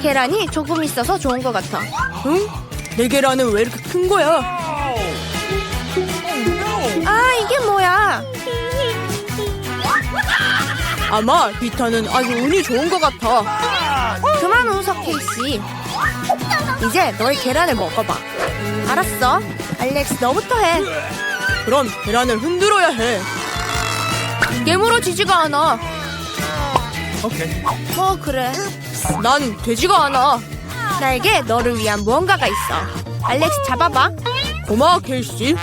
계란이 조금 있어서 좋은 것 같아. 응? 내 계란은 왜 이렇게 큰 거야? 아, 이게 뭐야? 아마 비타는 아주 운이 좋은 것 같아. 그만 웃어, 케이씨. 이제 너의 계란을 먹어봐. 알았어. 알렉스, 너부터 해. 그럼 계란을 흔들어야 해. 깨물어지지가 않아. 뭐, 그래. 난 되지가 않아. 나에게 너를 위한 무언가가 있어. 알렉스, 잡아봐. 고마워, 케이씨.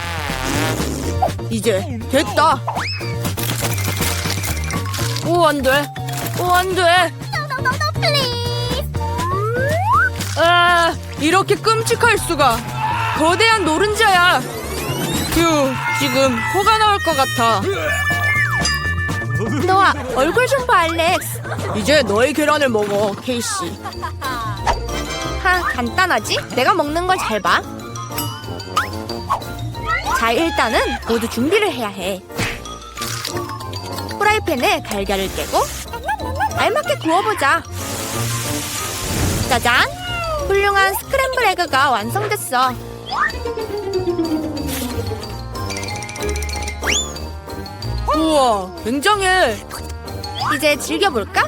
이제 됐다. 오, 안 돼. 오, 안 돼. 아, 이렇게 끔찍할 수가. 거대한 노른자야. 휴, 지금 코가 나올 것 같아. 너와 얼굴 좀 봐, 알렉스. 이제 너의 계란을 먹어, 케이씨. 하, 간단하지? 내가 먹는 걸 잘 봐. 자, 일단은 모두 준비를 해야 해. 프라이팬에 달걀을 깨고 알맞게 구워보자. 짜잔! 훌륭한 스크램블 에그가 완성됐어. 우와, 굉장해. 이제 즐겨볼까?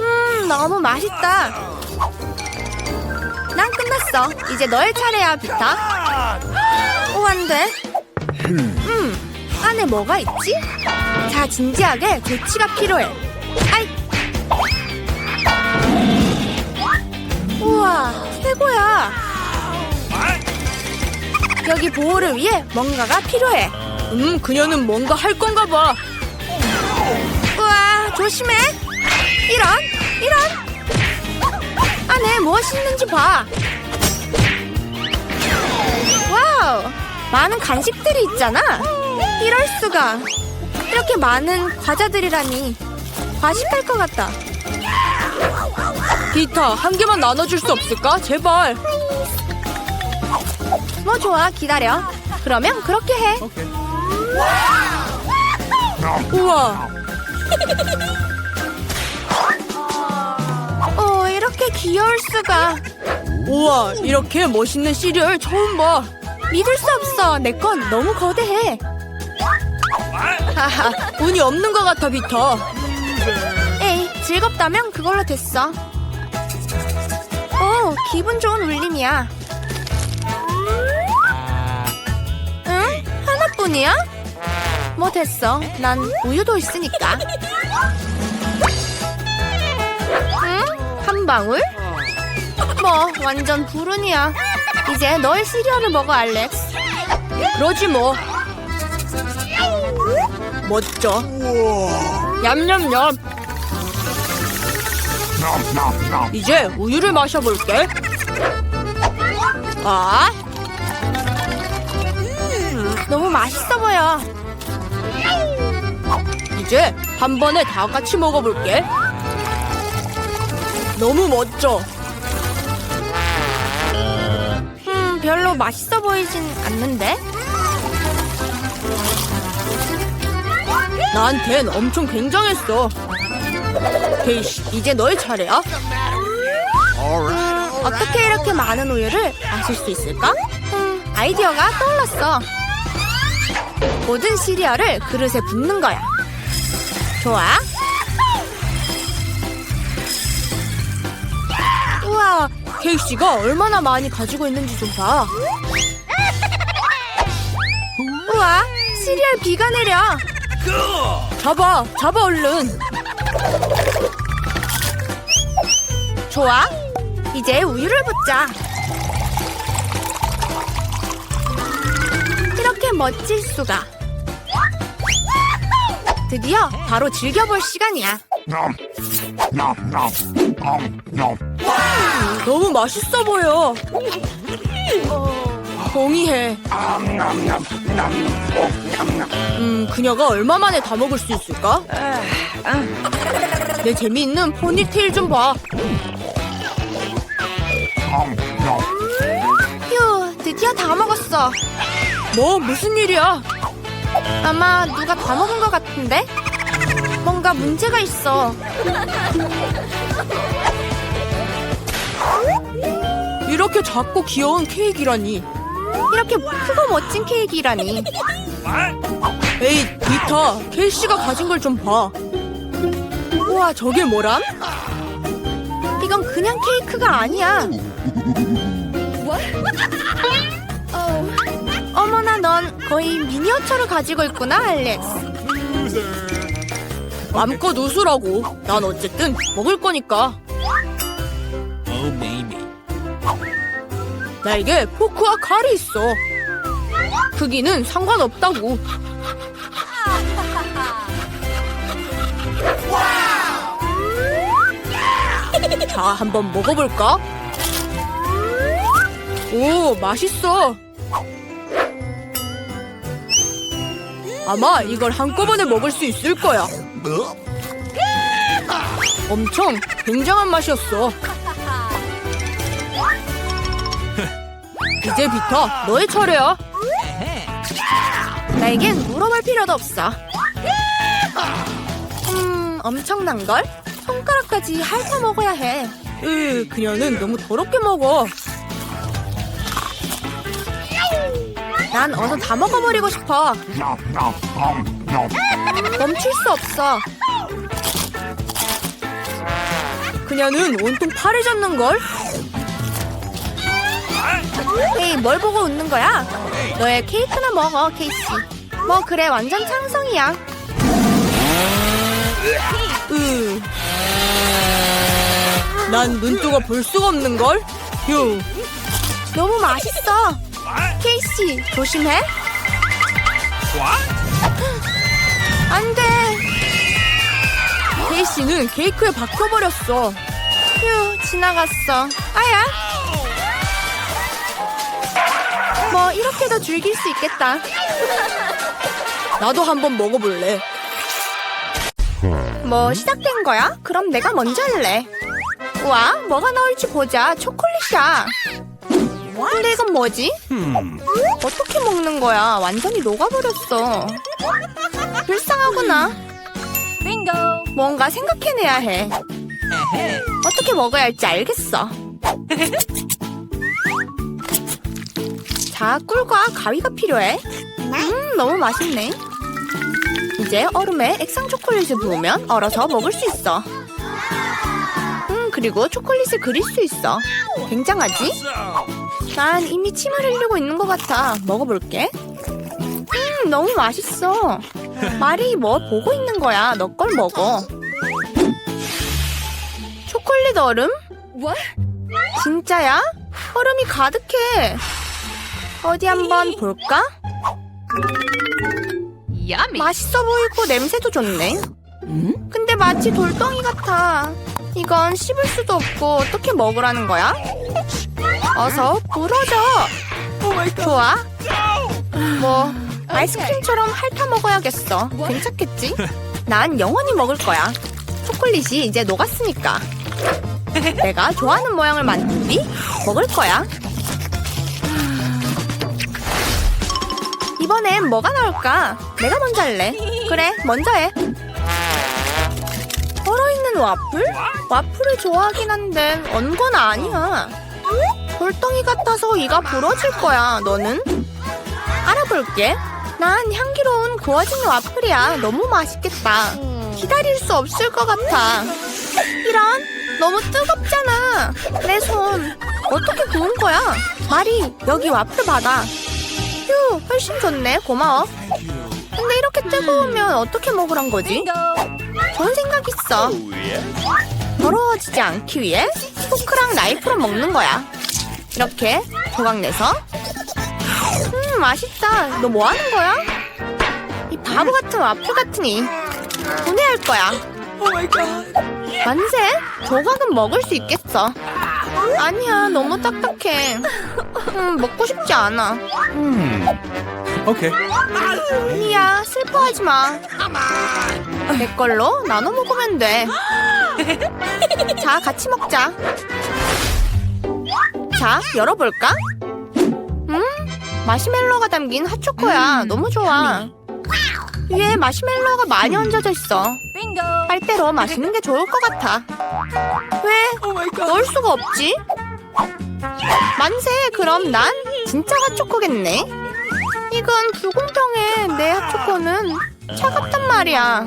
음, 너무 맛있다. 난 끝났어. 이제 너의 차례야, 비타. 오, 안 돼. 음, 안에 뭐가 있지? 자, 진지하게 조치가 필요해. 아이. 우와, 최고야. 여기 보호를 위해 뭔가가 필요해. 음, 그녀는 뭔가 할 건가 봐. 우와, 조심해. 이런, 이런. 안에 무엇이 있는지 봐. 와우, 많은 간식들이 있잖아. 이럴 수가. 이렇게 많은 과자들이라니. 과식할 것 같다. 비타, 한 개만 나눠줄 수 없을까? 제발. 뭐 좋아, 기다려. 그러면 그렇게 해. 우와, 오, 이렇게 귀여울 수가. 우와, 이렇게 멋있는 시리얼 처음 봐. 믿을 수 없어. 내 건 너무 거대해. 하하, 운이 없는 것 같아, 비타. 에이, 즐겁다면 그걸로 됐어. 오, 기분 좋은 울림이야. 하나뿐이야? 뭐 됐어. 난 우유도 있으니까. 응? 한 방울? 뭐, 완전 불운이야. 이제 너의 시리얼을 먹어, 알렉스. 그러지 뭐. 멋져. 얌얌얌. 이제 우유를 마셔볼게. 아, 너무 맛있어 보여. 이제 한 번에 다 같이 먹어볼게. 너무 멋져. 음, 별로 맛있어 보이진 않는데? 나한텐 엄청 굉장했어. 케이씨, 이제 너의 차례야. 음, 어떻게 이렇게 많은 우유를 마실 수 있을까? 음, 아이디어가 떠올랐어. 모든 시리얼을 그릇에 붓는 거야. 좋아. 우와, 케이씨가 얼마나 많이 가지고 있는지 좀 봐. 우와, 시리얼 비가 내려. 잡아, 잡아 얼른. 좋아. 이제 우유를 붓자. 이렇게 멋질 수가. 드디어 바로 즐겨볼 시간이야. 너무 맛있어 보여. 동의해. 음, 그녀가 얼마 만에 다 먹을 수 있을까? 내 재미있는 포니테일 좀 봐. 휴, 드디어 다 먹었어. 뭐 무슨 일이야? 아마 누가 다 먹은 것 같은데? 뭔가 문제가 있어. 이렇게 작고 귀여운 케이크라니. 이렇게 크고 멋진 케이크라니. 에이, 비타, 케이씨가 가진 걸 좀 봐. 우와, 저게 뭐람? 이건 그냥 케이크가 아니야. 어머나, 넌 거의 미니어처를 가지고 있구나, 알렉스. 맘껏 웃으라고. 난 어쨌든 먹을 거니까. Oh. 나에게 포크와 칼이 있어. 크기는 상관없다고. 자, 한번 먹어볼까? 오, 맛있어. 아마 이걸 한꺼번에 먹을 수 있을 거야. 엄청 굉장한 맛이었어. 이제 비타, 너의 차례야. 나에겐 물어볼 필요도 없어. 음, 엄청난 걸? 손가락까지 핥아 먹어야 해. 으, 그녀는 너무 더럽게 먹어. 난 어서 다 먹어버리고 싶어. 멈출 수 없어. 그녀는 온통 파래졌는 걸. 헤이, 뭘 보고 웃는 거야? 너의 케이크나 먹어, 케이씨. 뭐 그래, 완전 창성이야. 으. 난 눈뜨고 볼 수가 없는 걸. 휴. 너무 맛있어. 케이씨, 조심해. 안 돼. 케이씨는 케이크에 박혀버렸어. 휴, 지나갔어. 아야. 뭐 이렇게도 즐길 수 있겠다. 나도 한번 먹어볼래. 뭐 시작된 거야? 그럼 내가 먼저 할래. 와, 뭐가 나올지 보자. 초콜릿이야. 근데 이건 뭐지? 어떻게 먹는 거야? 완전히 녹아버렸어. 불쌍하구나. 뭔가 생각해내야 해. 어떻게 먹어야 할지 알겠어. 자, 꿀과 가위가 필요해. 음, 너무 맛있네. 이제 얼음에 액상 초콜릿을 부으면 얼어서 먹을 수 있어. 음, 그리고 초콜릿을 그릴 수 있어. 굉장하지? 난 이미 침을 흘리고 있는 것 같아. 먹어볼게. 음, 너무 맛있어. 말이 뭐 보고 있는 거야. 너 걸 먹어. 초콜릿 얼음? 진짜야? 얼음이 가득해. 어디 한번 볼까? 맛있어 보이고 냄새도 좋네. 근데 마치 돌덩이 같아. 이건 씹을 수도 없고 어떻게 먹으라는 거야? 어서 부러져. 좋아. 뭐 아이스크림처럼 핥아 먹어야겠어. 괜찮겠지? 난 영원히 먹을 거야. 초콜릿이 이제 녹았으니까. 내가 좋아하는 모양을 만든 뒤 먹을 거야. 이번엔 뭐가 나올까? 내가 먼저 할래. 그래, 먼저 해. 얼어있는 와플? 와플을 좋아하긴 한데 언건 아니야. 돌덩이 같아서 이가 부러질 거야. 너는? 알아볼게. 난 향기로운 구워진 와플이야. 너무 맛있겠다. 기다릴 수 없을 것 같아. 이런 너무 뜨겁잖아. 내 손 어떻게 구운 거야? 마리 여기 와플 받아. 휴 훨씬 좋네. 고마워. 근데 이렇게 뜨거우면 어떻게 먹으란 거지? 좋은 생각 있어. 더러워지지 않기 위해 포크랑 나이프로 먹는 거야. 이렇게 조각 내서. 음 맛있다. 너 뭐 하는 거야? 이 바보 같은 와플 같으니 분해할 거야. 만세? 조각은 먹을 수 있겠어. 아니야, 너무 딱딱해. 음, 먹고 싶지 않아. Okay. 미야, 슬퍼하지 마. 내 걸로 나눠 먹으면 돼. 자, 같이 먹자. 자, 열어볼까? 음, 마시멜로가 담긴 핫초코야. 너무 좋아. 위에 마시멜로가 많이 얹어져 있어. 빨대로 마시는 게 좋을 것 같아. 왜 넣을 수가 없지? 만세, 그럼 난 진짜 핫초코겠네. 이건 불공평해. 내 핫초코는 차갑단 말이야.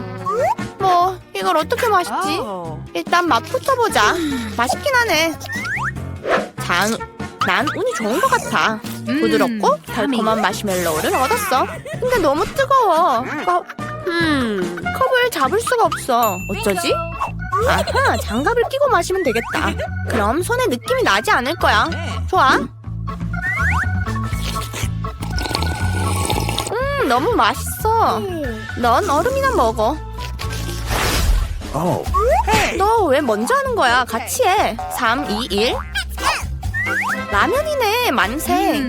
뭐, 이걸 어떻게 마시지? 일단 맛부터 보자. 맛있긴 하네. 자, 난 운이 좋은 것 같아. 부드럽고 달콤한 마시멜로우를 얻었어. 근데 너무 뜨거워. 어, 음, 컵을 잡을 수가 없어. 어쩌지? 아하, 장갑을 끼고 마시면 되겠다. 그럼 손에 느낌이 나지 않을 거야. 좋아. 음, 너무 맛있어. 넌 얼음이나 먹어. Oh. 너왜 먼저 하는 거야? 같이 해. 3, 2, 1. 라면이네, 만세.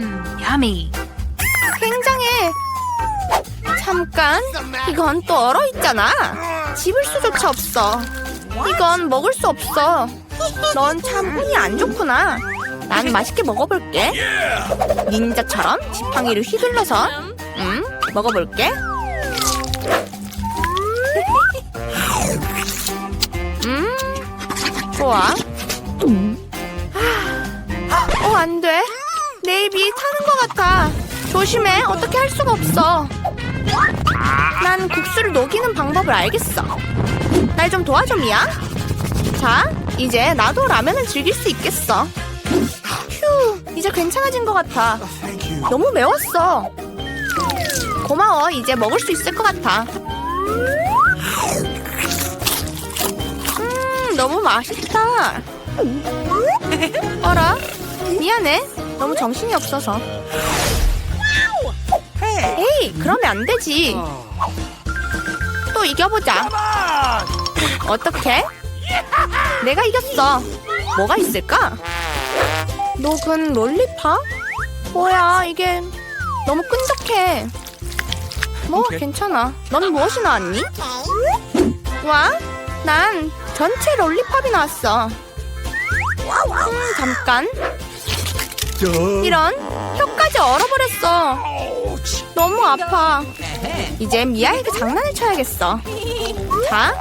야미. 굉장해. 잠깐, 이건 또 얼어 있잖아. 집을 수조차 없어. 이건 먹을 수 없어. 넌 참 운이 안 좋구나. 난 맛있게 먹어볼게. 닌자처럼 지팡이를 휘둘러서, 음, 먹어볼게. 음, 좋아. 어, 안 돼. 내 입이 타는 것 같아. 조심해. 어떻게 할 수가 없어. 난 국수를 녹이는 방법을 알겠어. 날 좀 도와줘, 미야. 자, 이제 나도 라면을 즐길 수 있겠어. 휴, 이제 괜찮아진 것 같아. 너무 매웠어. 고마워. 이제 먹을 수 있을 것 같아. 음, 너무 맛있다. 어라? 미안해. 너무 정신이 없어서. 에이, 그러면 안 되지. 또 이겨보자. 어떻게? 내가 이겼어. 뭐가 있을까? 녹은 롤리팝? 뭐야, 이게 너무 끈적해. 뭐, 괜찮아. 넌 무엇이 나왔니? 와, 난 전체 롤리팝이 나왔어. 음, 잠깐. 이런, 혀까지 얼어버렸어. 너무 아파. 이제 미아에게 장난을 쳐야겠어. 자.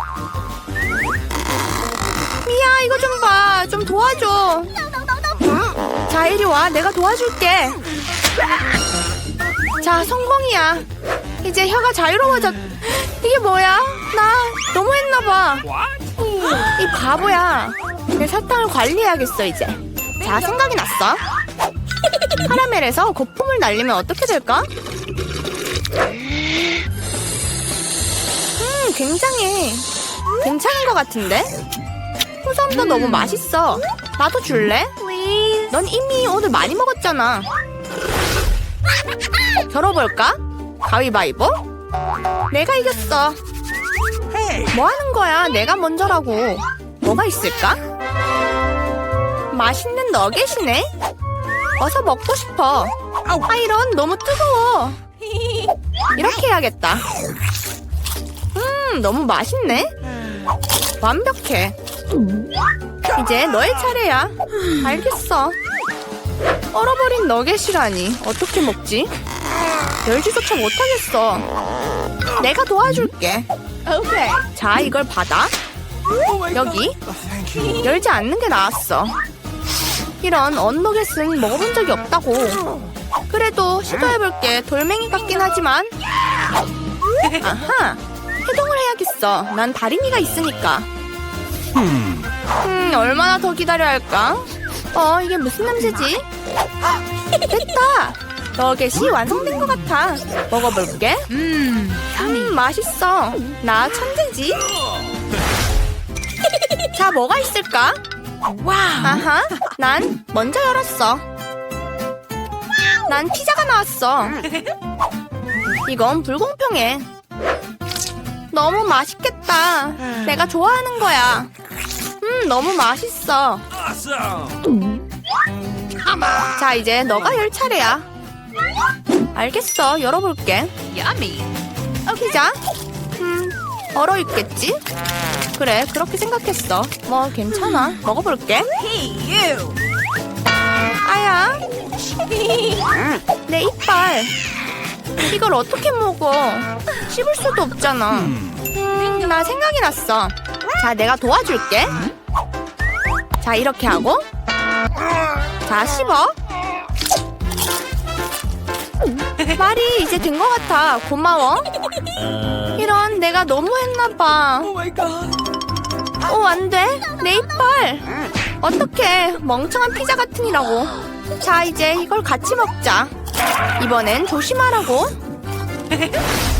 미아, 이거 좀 봐. 좀 도와줘. 자, 이리 와. 내가 도와줄게. 자, 성공이야. 이제 혀가 자유로워졌. 이게 뭐야? 나 너무했나봐. 이 바보야. 내 사탕을 관리해야겠어, 이제. 자, 생각이 났어. 카라멜에서 거품을 날리면 어떻게 될까? 음, 굉장해. 괜찮은 것 같은데? 후섬도 너무 맛있어. 나도 줄래? 넌 이미 오늘 많이 먹었잖아. 겨뤄볼까? 가위바위보? 내가 이겼어. 뭐 하는 거야? 내가 먼저라고. 뭐가 있을까? 맛있는 너겟이네? 어서 먹고 싶어. 아, 이런, 너무 뜨거워. 이렇게 해야겠다. 음, 너무 맛있네? 완벽해. 이제 너의 차례야. 알겠어. 얼어버린 너겟이라니. 어떻게 먹지? 열지조차 못하겠어. 내가 도와줄게. 자, 이걸 받아. 여기. Thank you. 열지 않는 게 나았어. 이런 언너겟은 먹어본 적이 없다고. 그래도 시도해볼게. 돌멩이 같긴 하지만. 아하. 해동을 해야겠어. 난 다리미가 있으니까. 음, 얼마나 더 기다려야 할까? 어, 이게 무슨 냄새지? 됐다! 너겟이 완성된 것 같아. 먹어볼게. 음, 음, 맛있어. 나 천재지? 자, 뭐가 있을까? 와. 아하, 난 먼저 열었어. 난 피자가 나왔어. 이건 불공평해. 너무 맛있겠다. 내가 좋아하는 거야. 음, 너무 맛있어. 자, 이제 너가 열 차례야. 알겠어, 열어볼게. 피자? 음, 얼어 있겠지? 그래, 그렇게 생각했어. 뭐, 괜찮아. 먹어볼게. 아야. 내 이빨. 이걸 어떻게 먹어? 씹을 수도 없잖아. 음, 나 생각이 났어. 자, 내가 도와줄게. 자, 이렇게 하고. 자, 씹어. 말이 이제 된 것 같아. 고마워. 이런, 내가 너무했나 봐. 어, 안 돼. 내 이빨. 어떡해. 멍청한 피자 같으니라고. 자, 이제 이걸 같이 먹자. 이번엔 조심하라고.